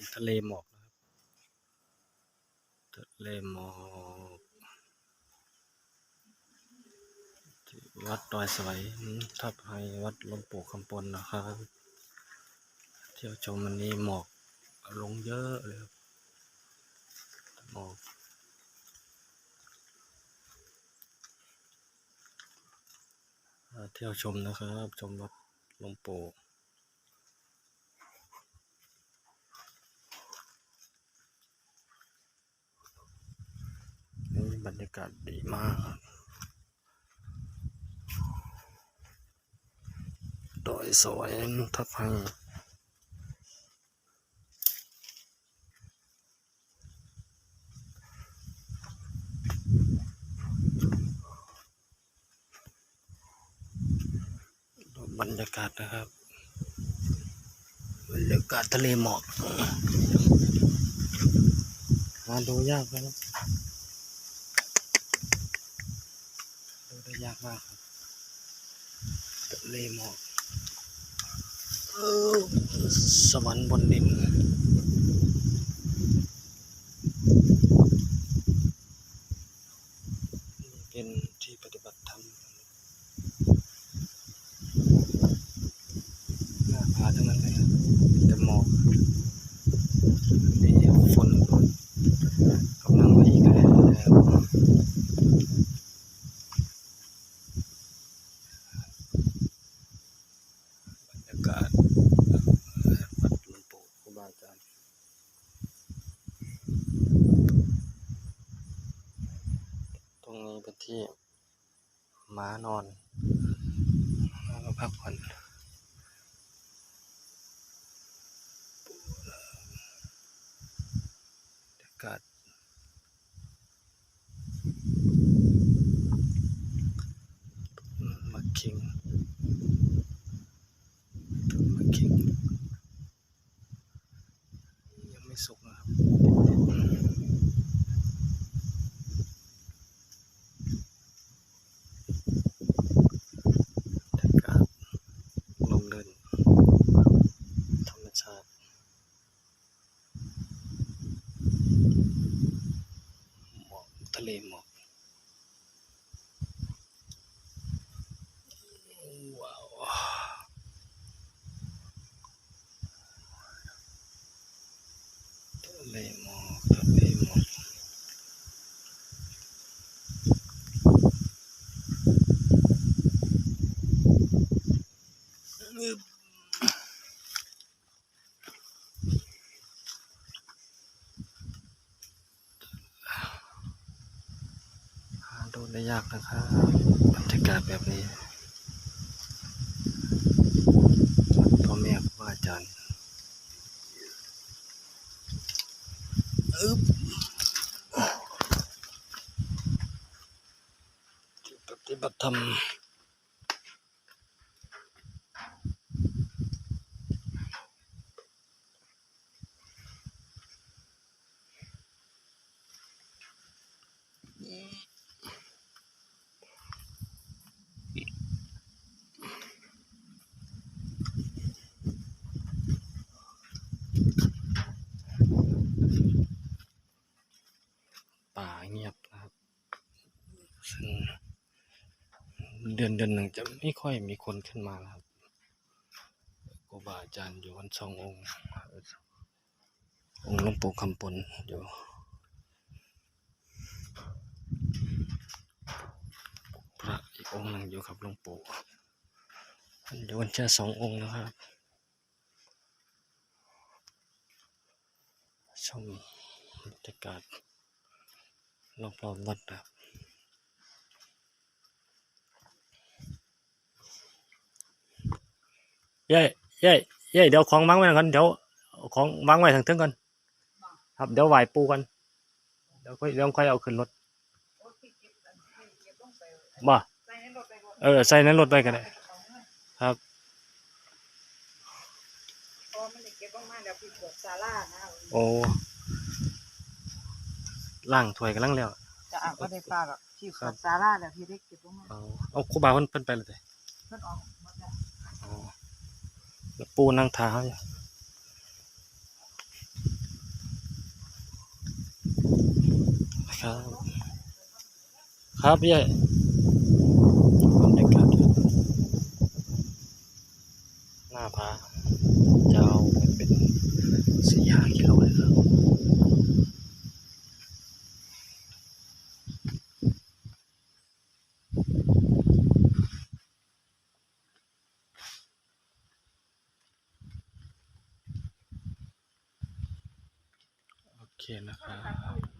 เป็นทะเลหมอกนะครับทะเลหมอกวัดดอยสวยทับไฮวัดหลวงปู่คำปนนะครับ เที่ยวชมวันนี้หมอกลงเยอะเลยครับหมอกเที่ยวชมนะครับ ชมวัดหลวงปู่ บรรยากาศดีมากดอยสวยทับไฮดูบรรยากาศนะครับ บรรยากาศทะเลหมอก หาดูยากนะครับ ดูได้ ยากมากครับทะเลหมอกเอสวรรค์บนดินนี่เป็นที่ปฏิบัติธรรมหน้าผาทั้งนั้นเลยครับแต่หมอกนี่ฝนกำลังมาอีกแล้ว บรรยากาศวัดหลวงปู่ครูบา อาจารย์ตรงนี้เป็นที่ม้านอนม้ามาพักผ่อนบรรยากาศมาคิง มาคิงยังไม่สุกนะครับบรรยากาศลมเล่นธรรมชาติหมอกทะเลหมอกว้าว ทะเลหมอกทะเลหมอกอึ๊บหาดู ได้ยากนะครับบรรยากาศแบบนี้พ่อแม่ครูอาจารย์อึ๊บปฏิบัติธรรมป่าเงียบนะครับ ซึ่งเดือนเดือนหนึ่งจะไม่ค่อยมีคนขึ้นมาครับครูบาอาจารย์อยู่กันสององค์องค์หลวงปู่คำปนอยู่พระอีกองค์หนึ่งอยู่กับหลวงปู่อยู่กันแค่สององค์นะครับชมบรรยากาศรอบๆวัดนะครับ เย้เย้เย้เดี๋ยวของวางไว้ก่อนเดี๋ยวเอาของวางไว้ทางเทิงก่อนครับเดี๋ยวไหว้ปูกันเดี๋ยวค่อยเดี๋ยวค่อยเอาขึ้นรถบ่เออใส่ในรถไปก็ได้ครับเพราะมันได้เก็บออกมาแล้วพี่ปวดซาร่านะโอ้ล่างถ้วยกันล่างแล้วจะอ่านก็ได้ปลาแบบพี่ปครัวบดซาร่าแล้วพี่ได้เก็บออกมาเอาเอาครูบาเพิ่นเพิ่นไปเลยเด้เพิ่นออก ปูนั่งเท้าอยู่ครับ ครับยัยบรรยากาศหน้าพระเอาเป็นสี่ห้ากิโล เคนะครับ